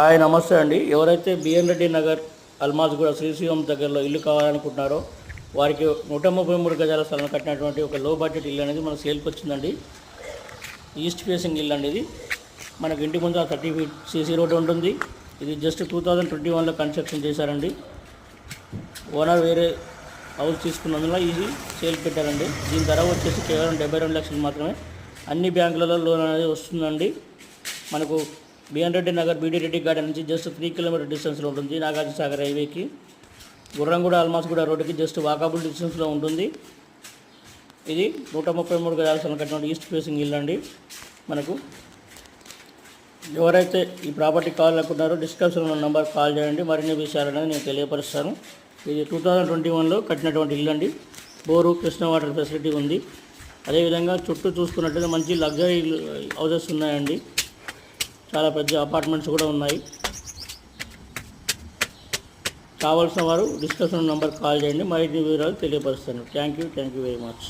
Hi నమస్తే అండి. ఎవరైతే బిఎన్ రెడ్డి నగర్ అల్మాజ్ కూడా శ్రీశైలం దగ్గరలో ఇల్లు కావాలనుకుంటున్నారో వారికి నూట ముప్పై మూడు గజాల స్థలం కట్టినటువంటి ఒక లో బడ్జెట్ ఇల్లు అనేది మనకు సేల్కి వచ్చిందండి. ఈస్ట్ ఫేసింగ్ ఇల్లు అండి ఇది. మనకి ఇంటి ముందు థర్టీ ఫీట్ సీసీ రోడ్ ఉంటుంది. ఇది జస్ట్ టూ థౌజండ్ ట్వంటీ వన్లో కన్స్ట్రక్షన్ చేశారండి. ఓనర్ వేరే హౌస్ తీసుకున్నందున ఇది సేల్ పెట్టారండి. దీని ధర వచ్చేసి కేవలం డెబ్బై రెండు లక్షలు మాత్రమే. అన్ని బ్యాంకులలో లోన్ అనేది వస్తుందండి. మనకు BN Reddy Nagar BD Reddy garden నుంచి జస్ట్ త్రీ కిలోమీటర్ డిస్టెన్స్లో ఉంటుంది. నాగార్జున సాగర్ హైవేకి. గుర్రంగూడ అల్మాస్గూడ రోడ్డుకి జస్ట్ వాకబుల్ డిస్టెన్స్లో ఉంటుంది. ఇది నూట ముప్పై మూడు గజాల కట్టిన ఈస్ట్ ఫేసింగ్ ఇల్లు అండి మనకు. ఎవరైతే ఈ ప్రాపర్టీ కావాలనుకుంటున్నారో డిస్క్రిప్షన్లో ఉన్న నెంబర్ కాల్ చేయండి. మరిన్ని విషయాలనేది నేను తెలియపరుస్తాను. ఇది టూ థౌజండ్ ట్వంటీ వన్లో కట్టినటువంటి ఇల్లు అండి. బోరు కృష్ణ వాటర్ ఫెసిలిటీ ఉంది. అదేవిధంగా చుట్టూ చూసుకున్నట్లయితే మంచి లగ్జరీ హౌసెస్ ఉన్నాయండి. చాలా పెద్ద అపార్ట్మెంట్స్ కూడా ఉన్నాయి. కావాల్సిన వారు డిస్కషన్ నెంబర్ కాల్ చేయండి. మరిన్ని వివరాలు తెలియపరుస్తాను. Thank you thank you very much